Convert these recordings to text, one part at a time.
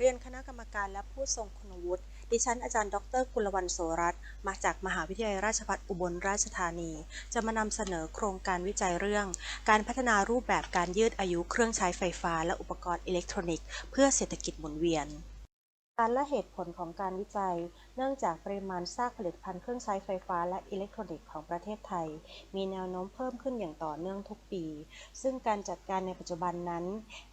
เรียนคณะกรรมการและผู้ทรงคุณวุฒิ ดิฉันอาจารย์ ดรกุลวรรณโสรัตน์มาจากมหาวิทยาลัยราชภัฏอุบลราชธานี จะมานำเสนอโครงการวิจัยเรื่อง การพัฒนารูปแบบการยืดอายุเครื่องใช้ไฟฟ้าและอุปกรณ์อิเล็กทรอนิกส์ เพื่อเศรษฐกิจหมุนเวียน การและเหตุผลของการวิจัย เนื่องจากปริมาณซากผลิตภัณฑ์เครื่องใช้ไฟฟ้าและอิเล็กทรอนิกส์ของประเทศไทย มีแนวโน้มเพิ่มขึ้นอย่างต่อเนื่องทุกปี ซึ่งการจัดการในปัจจุบันนั้น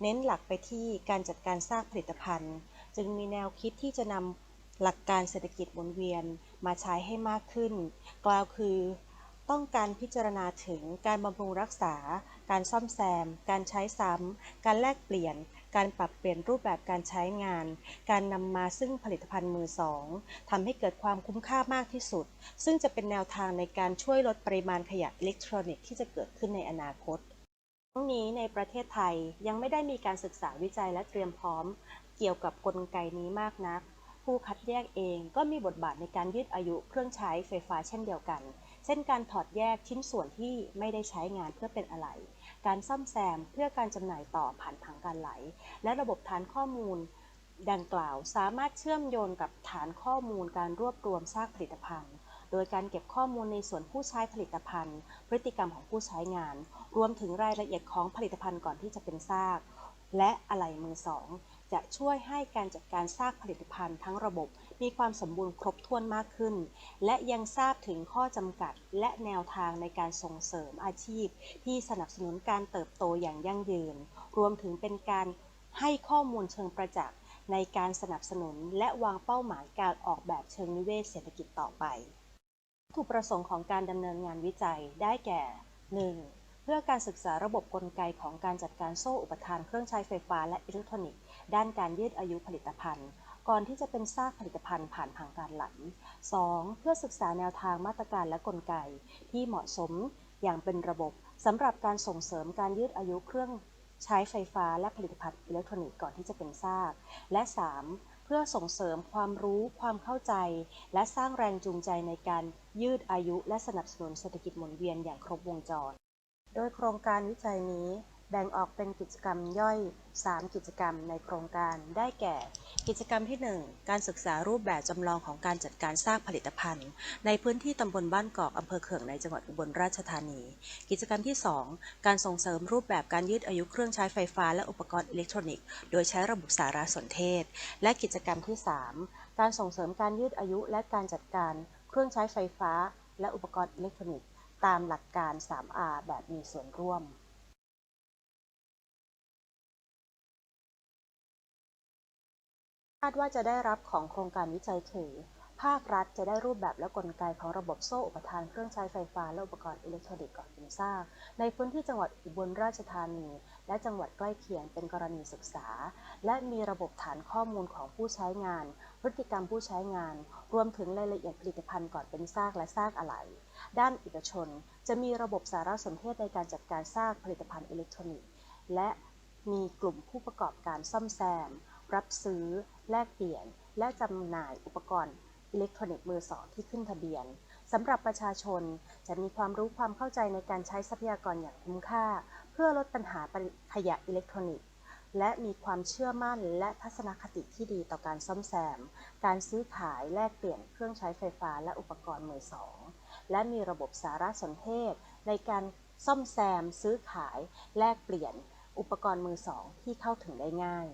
เน้นหลักไปที่การจัดการซากผลิตภัณฑ์ จึงมีแนวคิดที่จะนำหลักการเศรษฐกิจหมุนเวียนมาใช้ให้มากขึ้น กล่าวคือต้องการพิจารณาถึงการบำรุงรักษา การซ่อมแซม การใช้ซ้ำ การแลกเปลี่ยน การปรับเปลี่ยนรูปแบบการใช้งาน การนำมาซึ่งผลิตภัณฑ์มือสองทำให้เกิดความคุ้มค่ามากที่สุด ซึ่งจะเป็นแนวทางในการช่วยลดปริมาณขยะอิเล็กทรอนิกส์ที่จะเกิดขึ้นในอนาคตทั้งนี้ในประเทศไทยยังไม่ได้มีการศึกษาวิจัยและเตรียมพร้อม เกี่ยวกับกลไกนี้มากนัก ผู้คัดแยกเองก็มีบทบาทในการยืดอายุเครื่องใช้ไฟฟ้าเช่นเดียวกัน เช่นการถอดแยกชิ้นส่วนที่ไม่ได้ใช้งานเพื่อเป็นอะไหล่ การซ่อมแซมเพื่อการจำหน่ายต่อผ่านทางการไหล และระบบฐานข้อมูลดังกล่าวสามารถเชื่อมโยงกับฐานข้อมูลการรวบรวมซากผลิตภัณฑ์ โดยการเก็บข้อมูลในส่วนผู้ใช้ผลิตภัณฑ์ พฤติกรรมของผู้ใช้งาน รวมถึงรายละเอียดของผลิตภัณฑ์ก่อนที่จะเป็นซาก และอะไหล่มือสอง จะช่วยให้การจัดการซากผลิตภัณฑ์ทั้งระบบมีความสมบูรณ์ครบถ้วนมากขึ้น และยังทราบถึงข้อจำกัดและแนวทางในการส่งเสริมอาชีพ ที่สนับสนุนการเติบโตอย่างยั่งยืน รวมถึงเป็นการให้ข้อมูลเชิงประจักษ์ในการสนับสนุนและวางเป้าหมายการออกแบบเชิงนิเวศเศรษฐกิจต่อไปวัตถุประสงค์ของการดำเนินงานวิจัยได้แก่ 1. เพื่อการศึกษาระบบกลไกของการจัดการโซ่อุปทานเครื่องใช้ไฟฟ้าและอิเล็กทรอนิกส์ด้านการยืดอายุผลิตภัณฑ์ ก่อนที่จะเป็นซากผลิตภัณฑ์ผ่านทางการไหล 2. เพื่อศึกษาแนวทางมาตรการและกลไก ที่เหมาะสมอย่างเป็นระบบสำหรับการส่งเสริมการยืดอายุเครื่องใช้ไฟฟ้าและผลิตภัณฑ์อิเล็กทรอนิกส์ก่อนที่จะเป็นซาก และ 3. เพื่อส่งเสริมความรู้ความเข้าใจ และสร้างแรงจูงใจในการยืดอายุ และสนับสนุนเศรษฐกิจหมุนเวียนอย่างครบวงจร โดยโครงการวิจัยนี้แบ่งออกเป็นกิจกรรมย่อย 3 กิจกรรมในโครงการ ได้แก่ กิจกรรมที่ 1 การศึกษารูปแบบจำลองของการจัดการซากผลิตภัณฑ์ ในพื้นที่ตำบลบ้านกอกอำเภอเขื่องในจังหวัดอุบลราชธานี กิจกรรมที่ 2 การส่งเสริมรูปแบบการยืดอายุเครื่องใช้ไฟฟ้าและอุปกรณ์อิเล็กทรอนิกส์ โดยใช้ระบบสารสนเทศ และกิจกรรมที่ 3 การส่งเสริมการยืดอายุและการจัดการเครื่องใช้ไฟฟ้า และอุปกรณ์อิเล็กทรอนิกส์ ตามหลักการ 3R แบบมีส่วนร่วมคาดว่าจะได้รับของโครงการวิจัยคือ ภาครัฐจะได้รูปแบบและกลไกของระบบโซ่อุปทานเครื่องใช้ไฟฟ้าและอุปกรณ์อิเล็กทรอนิกส์ก่อนเป็นซากในพื้นที่จังหวัดอุบลราชธานี และจังหวัดใกล้เคียงเป็นกรณีศึกษา และมีระบบฐานข้อมูลของผู้ใช้งาน พฤติกรรมผู้ใช้งาน รวมถึงรายละเอียดผลิตภัณฑ์ก่อนเป็นซากและซากอะไหล่ด้านเอกชน จะมีระบบสารสนเทศในการจัดการซากผลิตภัณฑ์อิเล็กทรอนิกส์ และมีกลุ่มผู้ประกอบการซ่อมแซม รับซื้อ แลกเปลี่ยน และจำหน่ายอุปกรณ์ อิเล็กทรอนิกส์มือสองที่ขึ้นทะเบียนสำหรับประชาชนจะมีความรู้ความเข้าใจในการใช้ทรัพยากรอย่างคุ้มค่า เพื่อลดปัญหาขยะอิเล็กทรอนิกส์ และมีความเชื่อมั่นและทัศนคติที่ดีต่อการซ่อมแซม การซื้อขายแลกเปลี่ยนเครื่องใช้ไฟฟ้าและอุปกรณ์มือสองและมีระบบสารสนเทศ ในการซ่อมแซม ซื้อขาย แลกเปลี่ยน อุปกรณ์มือสองที่เข้าถึงได้ง่าย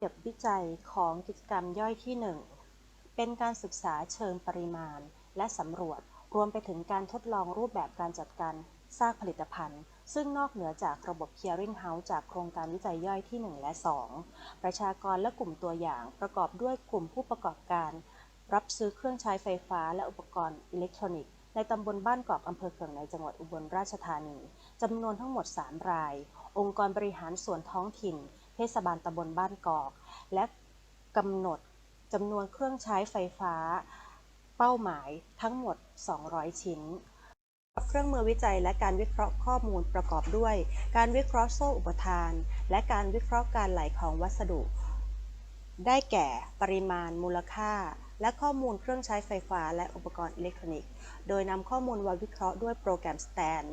เก็บวิจัยของกิจกรรมย่อยที่ 1 เป็นการศึกษาเชิงปริมาณ และสำรวจรวมไปถึงการทดลองรูปแบบการจัดการซากผลิตภัณฑ์ ซึ่งนอกเหนือจากระบบ Clearing House จากโครงการวิจัยย่อยที่ 1 และ 2 ประชากรและกลุ่มตัวอย่างประกอบด้วยกลุ่มผู้ประกอบการ รับซื้อเครื่องใช้ไฟฟ้าและอุปกรณ์อิเล็กทรอนิกส์ในตำบลบ้านกอกอำเภอเขื่องในจังหวัดอุบลราชธานีจำนวนทั้งหมด 3 ราย องค์กรบริหารส่วนท้องถิ่น เทศบาลตำบลบ้านกอก และกำหนดจำนวนเครื่องใช้ไฟฟ้า เป้าหมายทั้งหมด 200 ชิ้น เครื่องมือวิจัยและการวิเคราะห์ข้อมูลประกอบด้วย การวิเคราะห์โซ่อุปทาน และการวิเคราะห์การไหลของวัสดุ ได้แก่ปริมาณมูลค่า และข้อมูลเครื่องใช้ไฟฟ้าและอุปกรณ์อิเล็กทรอนิกส์ โดยนำข้อมูลมาวิเคราะห์ด้วยโปรแกรม STAN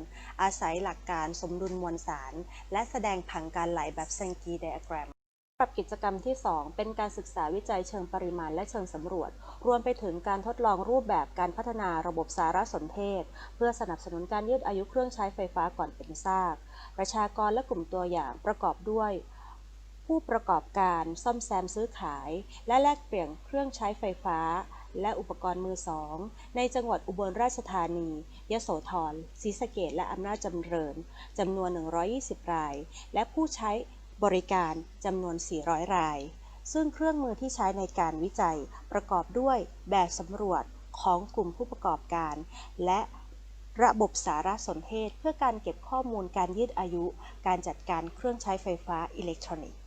อาศัยหลักการสมดุลมวลสาร และแสดงผังการไหลแบบเซงกีไดอะแกรมสำหรับกิจกรรมที่ 2 เป็นการศึกษาวิจัยเชิงปริมาณและเชิงสำรวจ รวมไปถึงการทดลองรูปแบบการพัฒนาระบบสารสนเทศ เพื่อสนับสนุนการยืดอายุเครื่องใช้ไฟฟ้าก่อนเป็นซาก ประชากรและกลุ่มตัวอย่างประกอบด้วย ผู้ประกอบการซ่อมแซมซื้อขาย และแลกเปลี่ยนเครื่องใช้ไฟฟ้า และอุปกรณ์มือสอง ในจังหวัดอุบลราชธานี ยโสธรศรีสะเกษและอำนาจจำเริญจำนวน 120 ราย และผู้ใช้บริการจำนวน 400 ราย ซึ่งเครื่องมือที่ใช้ในการวิจัยประกอบด้วยแบบสำรวจของกลุ่มผู้ประกอบการ และระบบสารสนเทศเพื่อการเก็บข้อมูลการยืดอายุ การจัดการเครื่องใช้ไฟฟ้าอิเล็กทรอนิกส์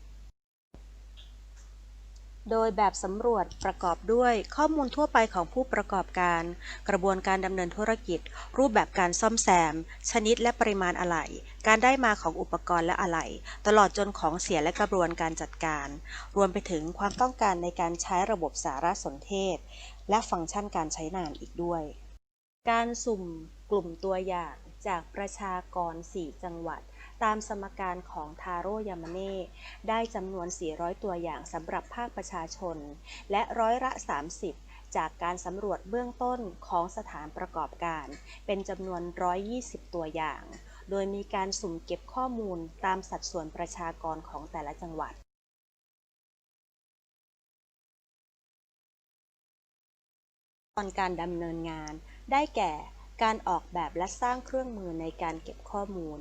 โดยแบบสำรวจประกอบด้วยข้อมูลทั่วไปของผู้ประกอบการ กระบวนการดำเนินธุรกิจ รูปแบบการซ่อมแซม ชนิดและปริมาณอะไหล่การได้มาของอุปกรณ์และอะไหล่ตลอดจนของเสียและกระบวนการจัดการ รวมไปถึงความต้องการในการใช้ระบบสารสนเทศ และฟังก์ชันการใช้งานอีกด้วย การสุ่มกลุ่มตัวอย่างจากประชากร 4 จังหวัด ตามสมการของทาโร่ยามาเน่ได้จำนวน 400 ตัวอย่างสำหรับภาคประชาชน และร้อยละ 30 จากการสำรวจเบื้องต้นของสถานประกอบการ เป็นจำนวน 120 ตัวอย่าง โดยมีการสุ่มเก็บข้อมูลตามสัดส่วนประชากรของแต่ละจังหวัดตอนการดำเนินงาน ได้แก่การออกแบบและสร้างเครื่องมือในการเก็บข้อมูล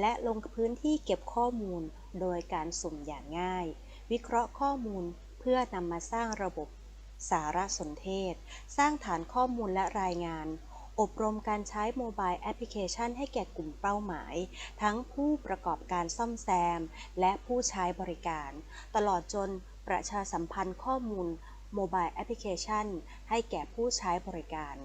และลงพื้นที่เก็บข้อมูลโดยการสุ่มอย่างง่าย วิเคราะห์ข้อมูลเพื่อนำมาสร้างระบบสารสนเทศ สร้างฐานข้อมูลและรายงาน อบรมการใช้โมบายแอปพลิเคชันให้แก่กลุ่มเป้าหมาย ทั้งผู้ประกอบการซ่อมแซม และผู้ใช้บริการ ตลอดจนประชาสัมพันธ์ข้อมูลโมบายแอปพลิเคชันให้แก่ผู้ใช้บริการ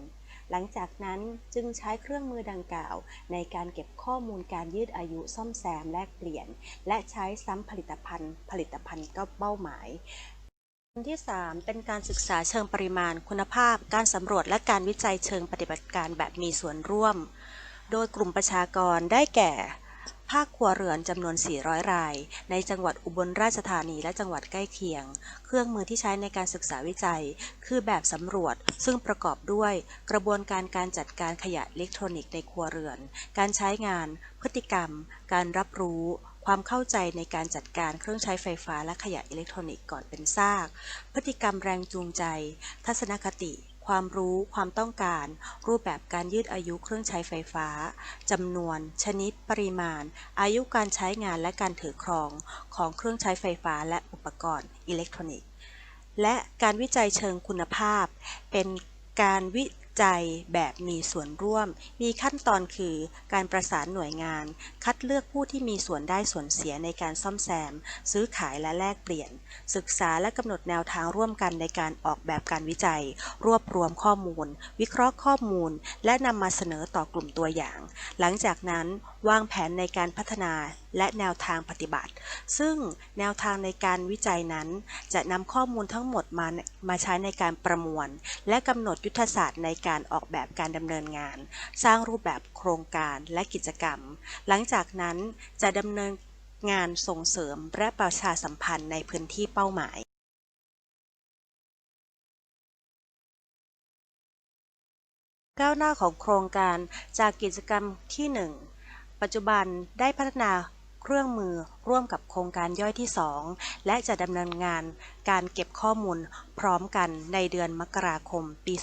หลังจากนั้นจึงใช้เครื่องมือดังกล่าว ในการเก็บข้อมูลการยืดอายุซ่อมแซมแลกเปลี่ยน และใช้ซ้ำผลิตภัณฑ์ ผลิตภัณฑ์ก็เป้าหมายอันที่ 3 เป็นการศึกษาเชิงปริมาณคุณภาพ การสำรวจและการวิจัยเชิงปฏิบัติการแบบมีส่วนร่วม โดยกลุ่มประชากรได้แก่ ภาคครัวเรือนจำนวน 400 ราย ในจังหวัดอุบลราชธานีและจังหวัดใกล้เคียง เครื่องมือที่ใช้ในการศึกษาวิจัย คือแบบสำรวจ ซึ่งประกอบด้วย กระบวนการการจัดการขยะอิเล็กทรอนิกส์ในครัวเรือน การใช้งาน พฤติกรรม การรับรู้ความเข้าใจในการจัดการเครื่องใช้ไฟฟ้าและขยะอิเล็กทรอนิกส์ก่อนเป็นซาก พฤติกรรมแรงจูงใจ ทัศนคติ ความรู้ ความต้องการ รูปแบบการยืดอายุเครื่องใช้ไฟฟ้าจำนวน ชนิด ปริมาณ อายุการใช้งานและการถือครองของเครื่องใช้ไฟฟ้าและอุปกรณ์อิเล็กทรอนิกส์ และการวิจัยเชิงคุณภาพ เป็นการวิ ใจแบบมีส่วนร่วม มีขั้นตอนคือการประสานหน่วยงาน คัดเลือกผู้ที่มีส่วนได้ส่วนเสียในการซ่อมแซม ซื้อขายและแลกเปลี่ยน ศึกษาและกำหนดแนวทางร่วมกันในการออกแบบการวิจัย รวบรวมข้อมูล วิเคราะห์ข้อมูล และนำมาเสนอต่อกลุ่มตัวอย่าง หลังจากนั้นวางแผนในการพัฒนา และแนวทางปฏิบัติ ซึ่งแนวทางในการวิจัยนั้น จะนำข้อมูลทั้งหมดมามาใช้ในการประมวล และกำหนดยุทธศาสตร์ในการออกแบบการดำเนินงาน สร้างรูปแบบโครงการและกิจกรรม หลังจากนั้นจะดำเนินงานส่งเสริมและประชาสัมพันธ์ในพื้นที่เป้าหมายก้าวหน้าของโครงการจากกิจกรรมที่ 1 ปัจจุบันได้พัฒนา เครื่องมือร่วมกับโครงการย่อยที่ 2 และจะดำเนินงานการเก็บข้อมูลพร้อมกันในเดือนมกราคมปี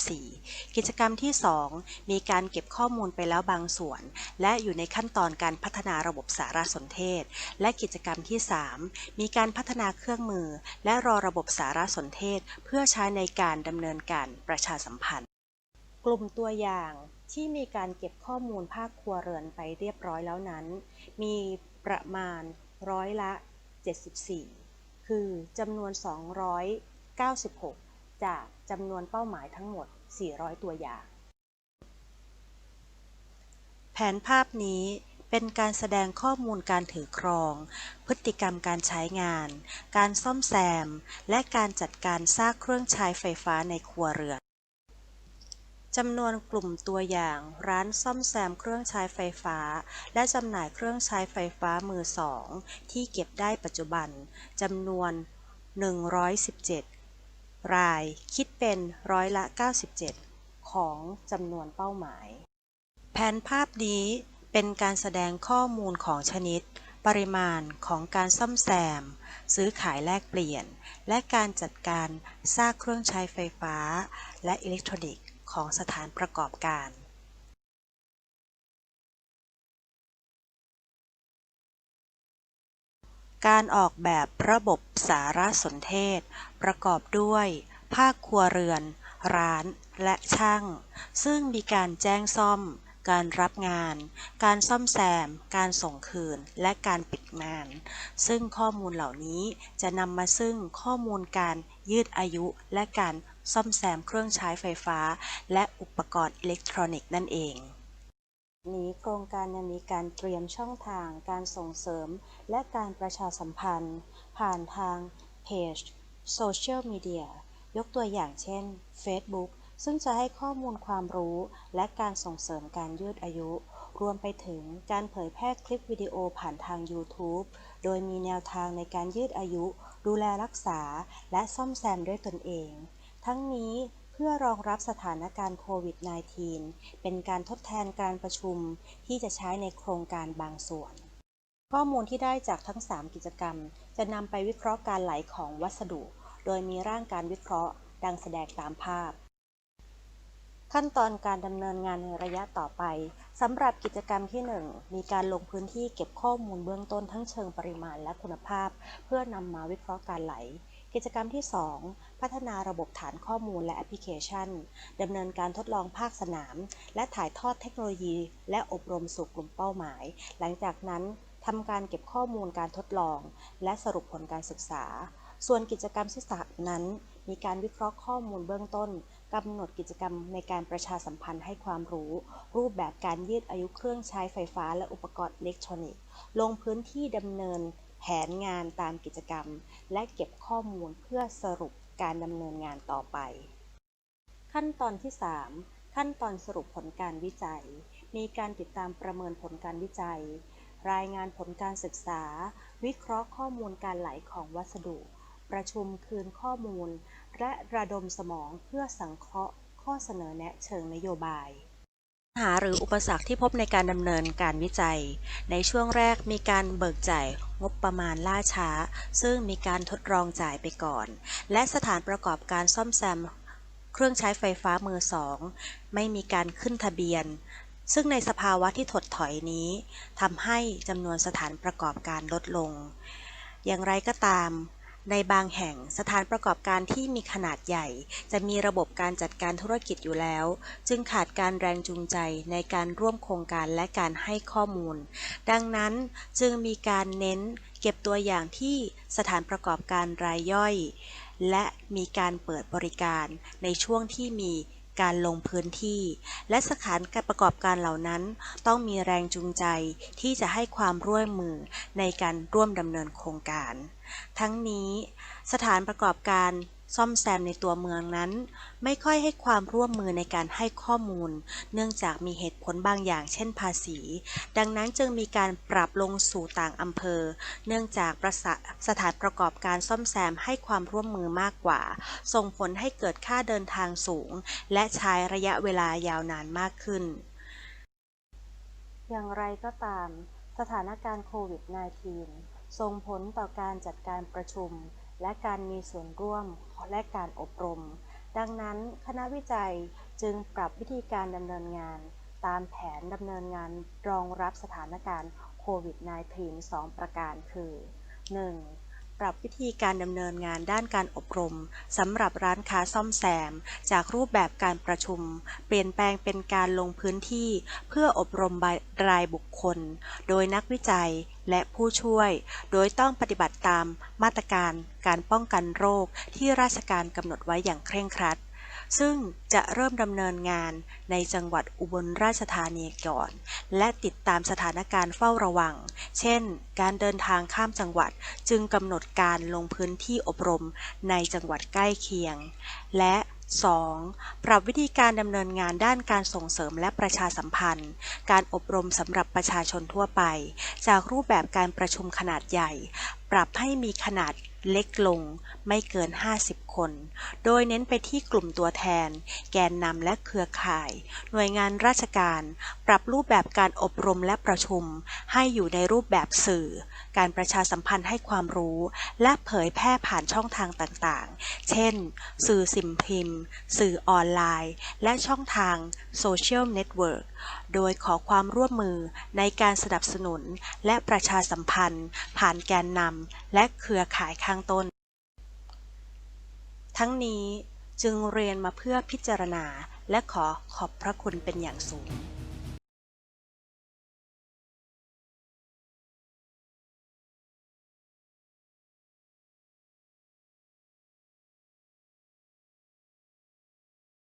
2564 กิจกรรมที่ 2 มีการเก็บข้อมูลไปแล้วบางส่วน และอยู่ในขั้นตอนการพัฒนาระบบสารสนเทศ และกิจกรรมที่ 3 มีการพัฒนาเครื่องมือ และรอระบบสารสนเทศ เพื่อใช้ในการดำเนินการประชาสัมพันธ์ กลุ่มตัวอย่าง ที่มีการเก็บข้อมูลภาคครัวเรือนไปเรียบร้อยแล้วนั้น มีประมาณร้อยละ 74 คือจำนวน 296 จากจำนวนเป้าหมายทั้งหมด 400 ตัวอย่าง แผนภาพนี้เป็นการแสดงข้อมูลการถือครอง พฤติกรรมการใช้งาน การซ่อมแซม และการจัดการซากเครื่องใช้ไฟฟ้าในครัวเรือน จำนวนกลุ่มตัวอย่างร้านซ่อมแซมเครื่องใช้ไฟฟ้า และจำหน่ายเครื่องใช้ไฟฟ้ามือสองที่เก็บได้ปัจจุบันจำนวน 117 รายคิดเป็นร้อยละ 97 ของจำนวนเป้าหมาย แผนภาพนี้เป็นการแสดงข้อมูลของชนิด ปริมาณของการซ่อมแซม ซื้อขายแลกเปลี่ยน และการจัดการซากเครื่องใช้ไฟฟ้า และอิเล็กทรอนิกส์ ของสถานประกอบการการออกแบบระบบสารสนเทศ ประกอบด้วย ภาคครัวเรือน ร้าน และช่าง ซึ่งมีการแจ้งซ่อม การรับงาน การซ่อมแซม การส่งคืน และการปิดงาน ซึ่งข้อมูลเหล่านี้จะนำมาซึ่งข้อมูลการยืดอายุและการ ซ่อมแซมเครื่องใช้ไฟฟ้า และอุปกรณ์อิเล็กทรอนิกส์นั่นเอง นี้โครงการยังมีการเตรียมช่องทางการส่งเสริม และการประชาสัมพันธ์ ผ่านทางเพจโซเชียลมีเดียยกตัวอย่างเช่น Facebook ซึ่งจะให้ข้อมูลความรู้และการส่งเสริมการยืดอายุ รวมไปถึงการเผยแพร่คลิปวิดีโอผ่านทาง YouTube โดยมีแนวทางในการยืดอายุ ดูแลรักษา และซ่อมแซมด้วยตนเอง ทั้งนี้เพื่อรองรับสถานการณ์โควิด -19 เป็นการทดแทนการประชุมที่จะใช้ในโครงการบางส่วน ข้อมูลที่ได้จากทั้ง 3 กิจกรรม จะนำไปวิเคราะห์การไหลของวัสดุ โดยมีร่างการวิเคราะห์ ดังแสดงตามภาพขั้นตอนการดำเนินงานในระยะต่อไปสำหรับกิจกรรมที่ 1 มีการลงพื้นที่เก็บข้อมูลเบื้องต้นทั้งเชิงปริมาณและคุณภาพ เพื่อนำมาวิเคราะห์การไหล กิจกรรมที่ 2 พัฒนาระบบฐานข้อมูลและแอปพลิเคชันดำเนินการทดลองภาคสนาม และถ่ายทอดเทคโนโลยี และอบรมสู่กลุ่มเป้าหมาย หลังจากนั้นทำการเก็บข้อมูลการทดลอง และสรุปผลการศึกษา ส่วนกิจกรรมที่สามนั้น มีการวิเคราะห์ข้อมูลเบื้องต้นกำหนดกิจกรรมในการประชาสัมพันธ์ให้ความรู้ รูปแบบการยืดอายุเครื่องใช้ไฟฟ้าและอุปกรณ์อิเล็กทรอนิกส์ ลงพื้นที่ดำเนิน แผนงานตามกิจกรรม และเก็บข้อมูลเพื่อสรุปการดำเนินงานต่อไป ขั้นตอนที่ 3 ขั้นตอนสรุปผลการวิจัย มีการติดตามประเมินผลการวิจัย รายงานผลการศึกษา วิเคราะห์ข้อมูลการไหลของวัสดุ ประชุมคืนข้อมูล และระดมสมองเพื่อสังเคราะห์ข้อเสนอแนะเชิงนโยบาย ปัญหาหรืออุปสรรคที่พบในการดำเนินการวิจัย ในช่วงแรกมีการเบิกจ่ายงบประมาณล่าช้า ซึ่งมีการทดลองจ่ายไปก่อน และสถานประกอบการซ่อมแซม เครื่องใช้ไฟฟ้ามือสองไม่มีการขึ้นทะเบียน ซึ่งในสภาวะที่ถดถอยนี้ทำให้จำนวนสถานประกอบการลดลง อย่างไรก็ตาม ในบางแห่งสถานประกอบการที่มีขนาดใหญ่ จะมีระบบการจัดการธุรกิจอยู่แล้ว จึงขาดการแรงจูงใจในการร่วมโครงการและการให้ข้อมูล ดังนั้นจึงมีการเน้นเก็บตัวอย่างที่สถานประกอบการรายย่อย และมีการเปิดบริการในช่วงที่มี การลงพื้นที่ และสถานการประกอบการเหล่านั้น ต้องมีแรงจูงใจที่จะให้ความร่วมมือในการร่วมดำเนินโครงการ ทั้งนี้สถานประกอบการ ซ่อมแซมในตัวเมืองนั้น ไม่ค่อยให้ความร่วมมือในการให้ข้อมูล เนื่องจากมีเหตุผลบางอย่างเช่นภาษี ดังนั้นจึงมีการปรับลงสู่ต่างอำเภอ เนื่องจากประสะสถานประกอบการซ่อมแซมให้ความร่วมมือมากกว่า ส่งผลให้เกิดค่าเดินทางสูง และใช้ระยะเวลายาวนานมากขึ้น อย่างไรก็ตาม สถานการณ์โควิด -19 ส่งผลต่อการจัดการประชุม และการมีส่วนร่วมและการอบรม ดังนั้นคณะวิจัยจึงปรับวิธีการดำเนินงาน ตามแผนดำเนินงานรองรับสถานการณ์โควิด -19 2 ประการคือ 1. ปรับวิธีการดำเนินงานด้านการอบรมสำหรับร้านค้าซ่อมแซม จากรูปแบบการประชุม เปลี่ยนแปลงเป็นการลงพื้นที่ เพื่ออบรมรายบุคคล โดยนักวิจัยและผู้ช่วย โดยต้องปฏิบัติตามมาตรการการป้องกันโรคที่ราชการกำหนดไว้อย่างเคร่งครัด ซึ่งจะเริ่มดำเนินงานในจังหวัดอุบลราชธานีก่อน และติดตามสถานการณ์เฝ้าระวัง เช่น การเดินทางข้ามจังหวัดจึงกำหนดการลงพื้นที่อบรมในจังหวัดใกล้เคียง และ 2. ปรับวิธีการดำเนินงานด้านการส่งเสริมและประชาสัมพันธ์ การอบรมสำหรับประชาชนทั่วไป จากรูปแบบการประชุมขนาดใหญ่ ปรับให้มีขนาด เล็กลงไม่เกิน 50 คน โดยเน้นไปที่กลุ่มตัวแทน แกนนำและเครือข่าย หน่วยงานราชการ ปรับรูปแบบการอบรมและประชุม ให้อยู่ในรูปแบบสื่อ การประชาสัมพันธ์ให้ความรู้ และเผยแพร่ผ่านช่องทางต่างๆ เช่น สื่อสิ่งพิมพ์ สื่อออนไลน์ และช่องทางโซเชียลเน็ตเวิร์กโดยขอความร่วมมือในการสนับสนุนและประชาสัมพันธ์ ผ่านแกนนำและเครือข่ายข้างต้น ทั้งนี้จึงเรียนมาเพื่อพิจารณาและขอขอบพระคุณเป็นอย่างสูง